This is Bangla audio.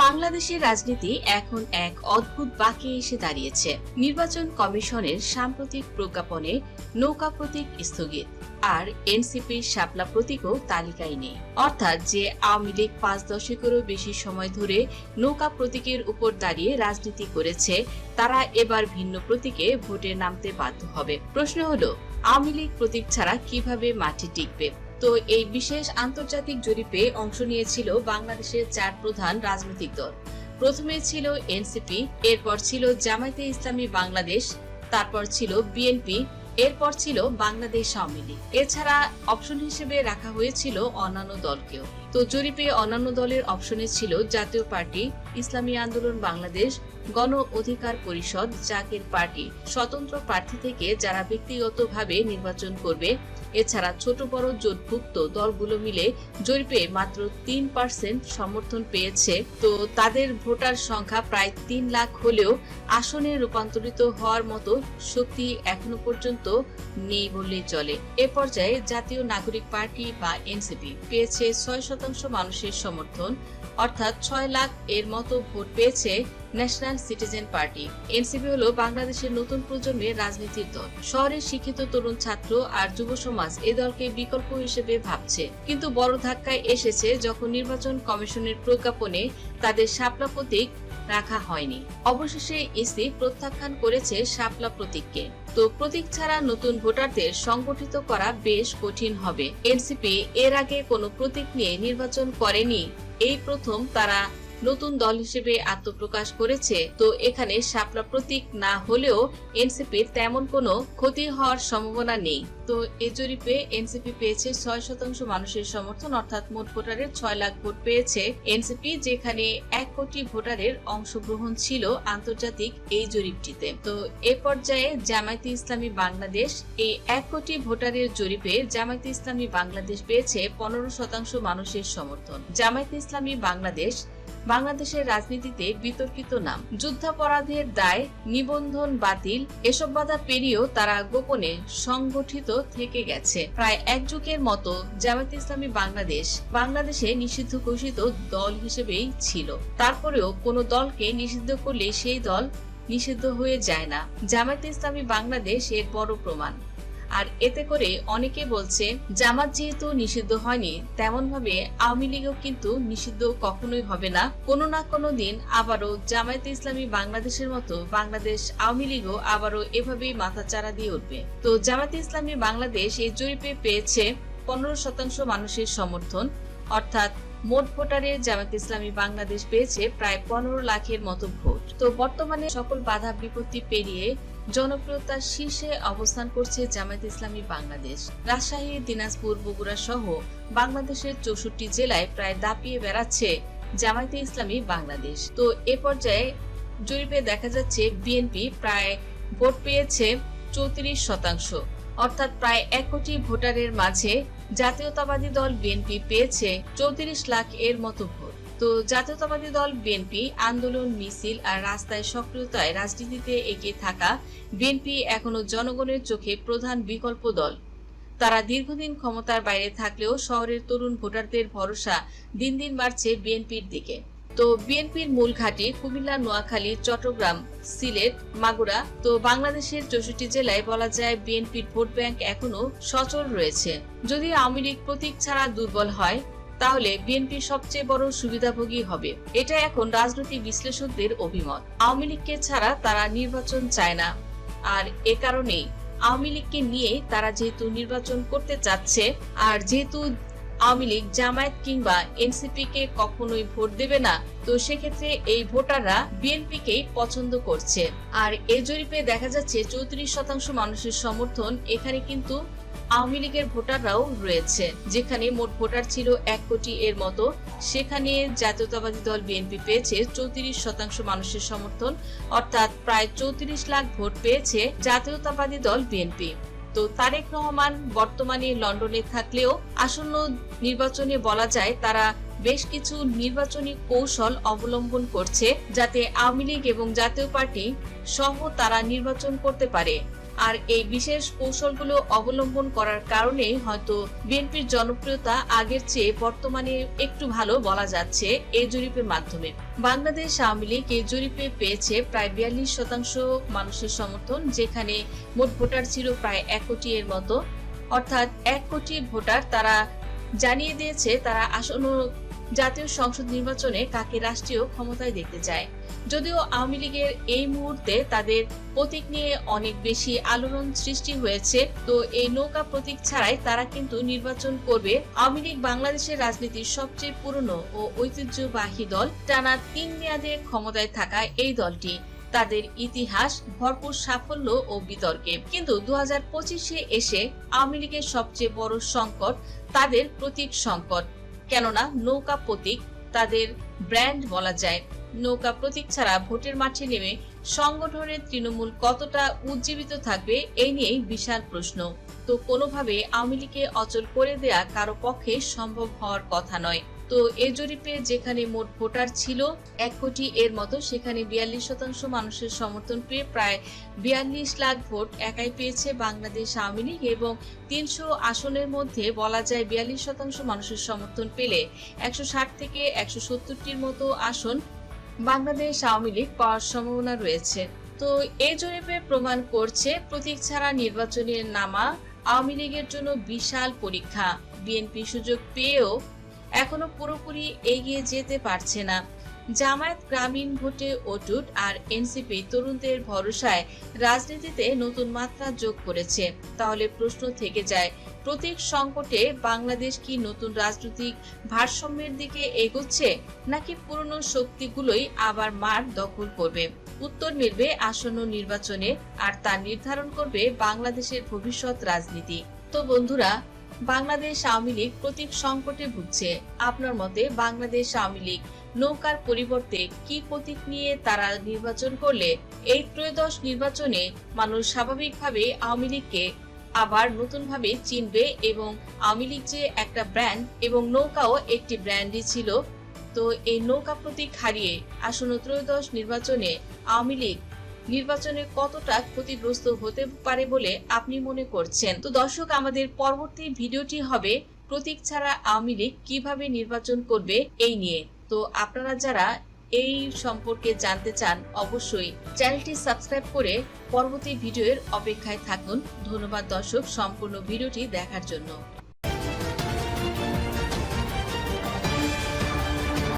বাংলাদেশের রাজনীতি এখন এক অদ্ভুত বাঁকে এসে দাঁড়িয়েছে। নির্বাচন কমিশনের সাম্প্রতিক প্রজ্ঞাপনে নৌকা প্রতীক স্থগিত, আর এনসিপির শাপলা প্রতীকও তালিকায় নেই। অর্থাৎ যে আওয়ামী লীগ পাঁচ দশকেরও বেশি সময় ধরে নৌকা প্রতীকের উপর দাঁড়িয়ে রাজনীতি করেছে, তারা এবার ভিন্ন প্রতীকে ভোটে নামতে বাধ্য হবে। প্রশ্ন হলো, আওয়ামী লীগ প্রতীক ছাড়া কীভাবে মাঠে টিকবে? তো এই বিশেষ আন্তর্জাতিক জরিপে অংশ নিয়েছিল বাংলাদেশের চার প্রধান রাজনৈতিক দল। প্রথমে ছিল এনসিপি, এরপর ছিল জামায়াতে ইসলামী বাংলাদেশ, তারপর ছিল বিএনপি, এরপর ছিল বাংলাদেশ আওয়ামী লীগ। এছাড়া অপশন হিসেবে রাখা হয়েছিল অন্যান্য দলকেও। তো জরিপে অন্যান্য দলের অপশনে ছিল জাতীয় পার্টি ইসলামী আন্দোলন বাংলাদেশ গণ অধিকার পরিষদ, জাকের পার্টি, স্বতন্ত্র প্রার্থী থেকে যারা ব্যক্তিগতভাবে নির্বাচন করবে, এছাড়া ছোট বড় জোটভুক্ত দলগুলো মিলে জরিপে মাত্র তিন পার্সেন্ট সমর্থন পেয়েছে। তো তাদের ভোটার সংখ্যা প্রায় তিন লাখ হলেও আসনে রূপান্তরিত হওয়ার মতো শক্তি এখনও পর্যন্ত নেই বললেই চলে। এ পর্যায়ে জাতীয় নাগরিক পার্টি বা এনসিপি পেয়েছে ছয় শতাংশ মানুষের সমর্থন। অর্থাৎ ছয় লাখ এর মতো ভোট পেয়েছে ন্যাশনাল সিটিজেন পার্টি। এনসিপি হলো বাংলাদেশের নতুন প্রজন্মের রাজনীতির দল। শহরের শিক্ষিত তরুণ ছাত্র আর যুব সমাজ এ দলকে বিকল্প হিসেবে ভাবছে। কিন্তু বড় ধাক্কায় এসেছে যখন নির্বাচন কমিশনের প্রজ্ঞাপনে তাদের শাপলা প্রতীক রাখা হয়নি। অবশেষে ইসি প্রত্যাখ্যান করেছে শাপলা প্রতীককে। তো প্রতীক ছাড়া নতুন ভোটারদের সংগঠিত করা বেশ কঠিন হবে। এনসিপি এর আগে কোনো প্রতীক নিয়ে নির্বাচন করেনি। এই প্রথম তারা নতুন দল হিসেবে আত্মপ্রকাশ করেছে। তো এখানে শাপলা প্রতীক না হলেও এনসিপির তেমন কোনো ক্ষতি হওয়ার সম্ভাবনা নেই। তো এ জরিপে এনসিপি পেয়েছে ছয় শতাংশ মানুষের সমর্থন, অর্থাৎ মোট ভোটারের ছয় লাখ ভোট পেয়েছে এনসিপি, যেখানে এক কোটি ভোটারের অংশগ্রহণ ছিল আন্তর্জাতিক এই জরিপটিতে। তো এ পর্যায়ে জামায়াতে ইসলামী বাংলাদেশ, এই এক কোটি ভোটারের জরিপে জামায়াতে ইসলামী বাংলাদেশ পেয়েছে পনেরো শতাংশ মানুষের সমর্থন। জামায়াতে ইসলামী বাংলাদেশ বাংলাদেশের রাজনীতিতে বিতর্কিত নাম। যুদ্ধাপরাধের দায়, নিবন্ধন বাতিল, এসব বাধা পেরিয়েও তারা গোপনে সংগঠিত থেকে গেছে। প্রায় এক যুগের মতো জামাত ইসলামী বাংলাদেশ বাংলাদেশে নিষিদ্ধ ঘোষিত দল হিসেবেই ছিল। তারপরেও কোনো দলকে নিষিদ্ধ করলে সেই দল নিষিদ্ধ হয়ে যায় না। জামায়াতে ইসলামী বাংলাদেশ এর বড় প্রমাণ। আর এতে করে অনেকে বলছে, জামাত যেহেতু নিষিদ্ধ হয়নি তেমন ভাবে আওয়ামী লীগও কিন্তু নিষিদ্ধ কখনোই হবে না। কোনো না কোনো দিন আবারও জামায়াতে ইসলামী বাংলাদেশের মতো বাংলাদেশ আওয়ামী লীগও আবারও এভাবেই মাথাচাড়া দিয়ে উঠবে। তো জামায়াতে ইসলামী বাংলাদেশ এই জরিপে পেয়েছে পনেরো শতাংশ মানুষের সমর্থন। অর্থাৎ মোট ভোটারের জামাত ইসলামী বাংলাদেশ পেয়েছে প্রায় পনেরো লাখের মতো ভোট। তো বর্তমানে সকল বাধা বিপত্তি পেরিয়ে জনপ্রিয়তার শীর্ষে অবস্থান করছে জামায়াত ইসলামী বাংলাদেশ। রাজশাহী, দিনাজপুর, বগুড়া সহ বাংলাদেশের চৌষট্টি জেলায় প্রায় দাপিয়ে বেড়াচ্ছে জামায়াতে ইসলামী বাংলাদেশ। তো এ পর্যায়ে জরিপে দেখা যাচ্ছে, বিএনপি প্রায় ভোট পেয়েছে চৌত্রিশ শতাংশ। অর্থাৎ প্রায় এক কোটি ভোটারের মাঝে জাতীয়তাবাদী দল বিএনপি পেয়েছে চৌত্রিশ লাখ এর মতো ভোট। তো জাতীয়তাবাদী দল বিএনপি, আন্দোলন, মিছিল আর রাস্তায় সক্রিয়তায় রাজনীতিতে এগিয়ে থাকা বিএনপি এখনও জনগণের চোখে প্রধান বিকল্প দল। তারা দীর্ঘদিন ক্ষমতার বাইরে থাকলেও শহরের তরুণ ভোটারদের ভরসা দিন দিন বাড়ছে বিএনপির দিকে। তো বিএনপির মূল ঘাঁটি কুমিল্লা, নোয়াখালী, চট্টগ্রাম, সিলেট, মাগুরা তো বাংলাদেশের চৌষট্টি জেলায় বলা যায় বিএনপির ভোট ব্যাংক এখনও সচল রয়েছে। যদি আওয়ামী লীগ প্রতীক ছাড়া দুর্বল হয় তাহলে বিএনপি সবচেয়ে বড় সুবিধাভোগী হবে। এটা এখন রাজনৈতিক বিশ্লেষকদের অভিমত। আওয়ামী লীগকে ছাড়া তারা নির্বাচন চায় না। আর এ কারণেই আওয়ামী লীগকে নিয়ে তারা যেহেতু নির্বাচন করতে চাচ্ছে, আর যেহেতু আওয়ামী লীগ জামায়াত কিংবা এনসিপি কে কখনোই ভোট দেবে না, তো সেক্ষেত্রে এই ভোটাররা বিএনপি কেই পছন্দ করছে। আর এই জরিপে দেখা যাচ্ছে চৌত্রিশ শতাংশ মানুষের সমর্থন এখানে কিন্তু আওয়ামী লীগের ভোটাররাও রয়েছে। যেখানে মোট ভোটার ছিল এক কোটি এর মতো। সেখানে জাতীয়তাবাদী দল বিএনপি পেয়েছে চৌত্রিশ শতাংশ মানুষের সমর্থন। অর্থাৎ প্রায় চৌত্রিশ লাখ ভোট পেয়েছে জাতীয়তাবাদী দল বিএনপি। তো তারেক রহমান বর্তমানে লন্ডনে থাকলেও আসন্ন নির্বাচনে বলা যায় তারা বেশ কিছু নির্বাচনী কৌশল অবলম্বন করছে যাতে আওয়ামী লীগ এবং জাতীয় পার্টি সহ তারা নির্বাচন করতে পারে। আর এই বিশেষ কৌশলগুলো অবলম্বন করার কারণেই হয়তো বিএনপির জনপ্রিয়তা আগের চেয়ে বর্তমানে একটু ভালো বলা যাচ্ছে এই জরিপের মাধ্যমে। বাংলাদেশ আওয়ামী লীগ এই জরিপে পেয়েছে প্রায় বিয়াল্লিশ শতাংশ মানুষের সমর্থন, যেখানে মোট ভোটার ছিল প্রায় এক কোটি এর মতো। অর্থাৎ এক কোটি ভোটার তারা জানিয়ে দিয়েছে, তারা আসন্ন জাতীয় সংসদ নির্বাচনে কাকে রাষ্ট্রীয় ক্ষমতায় দেখতে চায়। যদিও আওয়ামী লীগের এই মুহূর্তে তাদের প্রতীক নিয়ে অনেক বেশি আলোড়ন সৃষ্টি হয়েছে, তো এই নৌকা প্রতীক ছাড়াই তারা কিন্তু নির্বাচন করবে। আওয়ামী লীগ বাংলাদেশের রাজনীতির সবচেয়ে পুরনো ও ঐতিহ্যবাহী দল, টানা তিন মেয়াদে ক্ষমতায় থাকা এই দলটি। তাদের ইতিহাস, ভরপুর সাফল্য ও বিতর্কে। কিন্তু দু হাজার এসে আওয়ামী লীগের সবচেয়ে বড় সংকট তাদের প্রতীক সংকট। কেননা নৌকা প্রতীক তাদের ব্র্যান্ড বলা যায়। নৌকা প্রতীক ছাড়া ভোটের মাঠে নেমে সংগঠনের তৃণমূল কতটা উজ্জীবিত থাকবে, এই নিয়েই বিশাল প্রশ্ন। তো কোনোভাবে আওয়ামী লীগকে অচল করে দেয়া কারও পক্ষে সম্ভব হওয়ার কথা নয়। তো এ জরিপে যেখানে মোট ভোটার ছিল, এক কোটি এর মতো, সেখানে বিয়াল্লিশ শতাংশ মানুষের সমর্থন পেয়ে প্রায় বিয়াল্লিশ লাখ ভোট একাই পেয়েছে বাংলাদেশ আওয়ামী লীগ এবং তিনশো আসনের মধ্যে বলা যায় বিয়াল্লিশ শতাংশ মানুষের সমর্থন পেলে একশো ষাট থেকে একশো সত্তরটির মতো আসন বাংলাদেশ আওয়ামী লীগ পাওয়ার সম্ভাবনা রয়েছে। তো এই জরিপে প্রমাণ করছে, প্রতীক ছাড়া নির্বাচনের নামা আওয়ামী লীগের জন্য বিশাল পরীক্ষা। বিএনপি সুযোগ পেয়েও এখনও পুরোপুরি এগিয়ে যেতে পারছে না। জামায়াত গ্রামীণ ভোটে অটুট আর এনসিপি তরুণদের ভরসায় রাজনীতিতে নতুন মাত্রা যোগ করেছে। তাহলে প্রশ্ন থেকে যায়, প্রতীক সংকটে বাংলাদেশ কি নতুন রাজনৈতিক ভারসাম্যের দিকে এগোচ্ছে, নাকি পুরনো শক্তিগুলোই আবার মাঠ দখল করবে? উত্তর মিলবে আসন্ন নির্বাচনে, আর তা নির্ধারণ করবে বাংলাদেশের ভবিষ্যৎ রাজনীতি। তো বন্ধুরা বাংলাদেশ আওয়ামী লীগ প্রতীক সংকটে ভুগছে। আপনার মতে বাংলাদেশ আওয়ামী লীগ নৌকার পরিবর্তে কি প্রতীক নিয়ে তারা নির্বাচন করলে এই ত্রয়োদশ নির্বাচনে মানুষ স্বাভাবিকভাবে আওয়ামী লীগকে আবার নতুনভাবে চিনবে এবং আওয়ামী লীগ যে একটা ব্র্যান্ড এবং নৌকাও একটি ব্র্যান্ডই ছিল, তো এই নৌকা প্রতীক হারিয়ে আসন্ন ত্রয়োদশ নির্বাচনে আওয়ামী লীগ নির্বাচনে কতটা ক্ষতিগ্রস্ত হতে পারে বলে আপনি মনে করছেন? তো দর্শক, আমাদের পরবর্তী ভিডিওটি হবে প্রতীক ছাড়া আওয়ামী লীগ কীভাবে নির্বাচন করবে এই নিয়ে। তো আপনারা যারা এই সম্পর্কে জানতে চান, অবশ্যই চ্যানেলটি সাবস্ক্রাইব করে পরবর্তী ভিডিওর অপেক্ষায় থাকুন। ধন্যবাদ দর্শক, সম্পূর্ণ ভিডিওটি দেখার জন্য।